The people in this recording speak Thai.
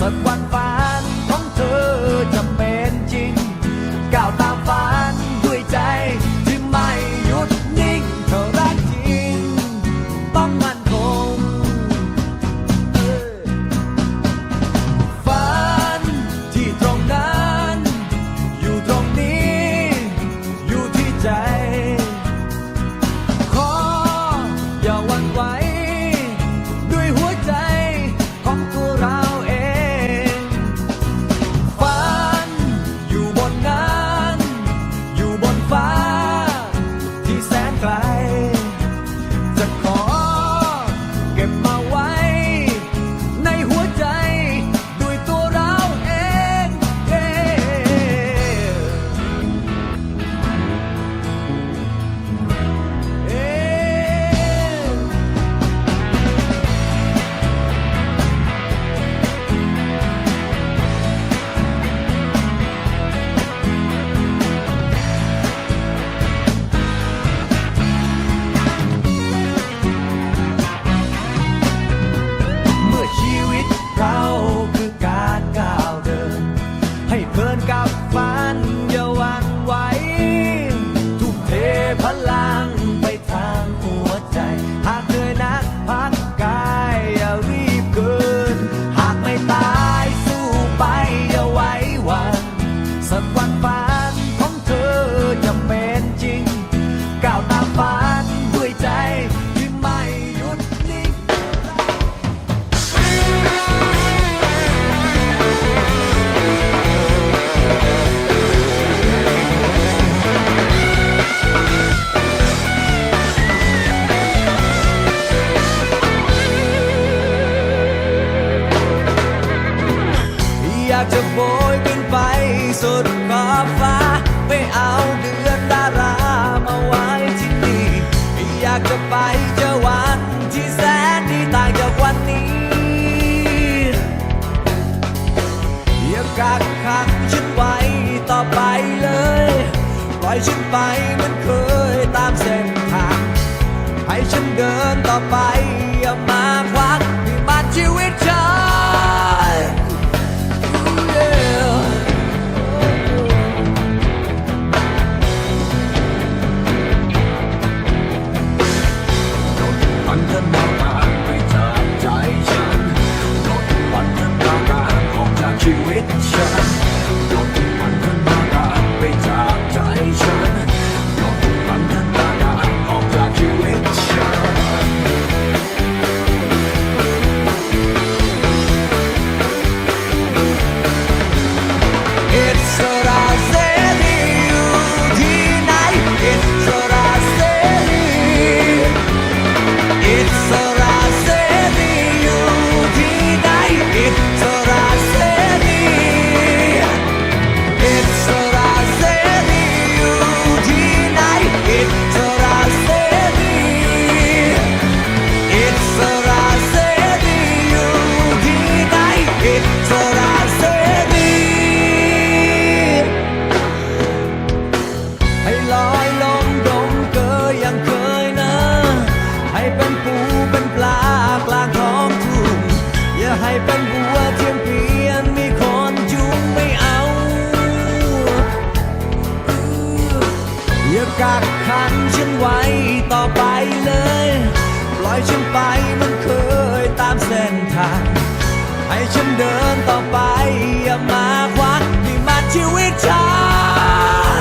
Mất สุดขอบฟ้า ไปเอาเดือนดารามาไว้ที่นี่อยากจะไปเจอวันที่แสนที่ต่างจากวันนี้ อยากกักขังฉันไว้ต่อไปเลย ปล่อยฉันไปมัน With you. อยกักขันฉันไว้ต่อไปเลย ปล่อยฉันไปมันเคยตามเส้นทาง ให้ฉันเดินต่อไปอย่ามาควักที่มาชีวิตฉัน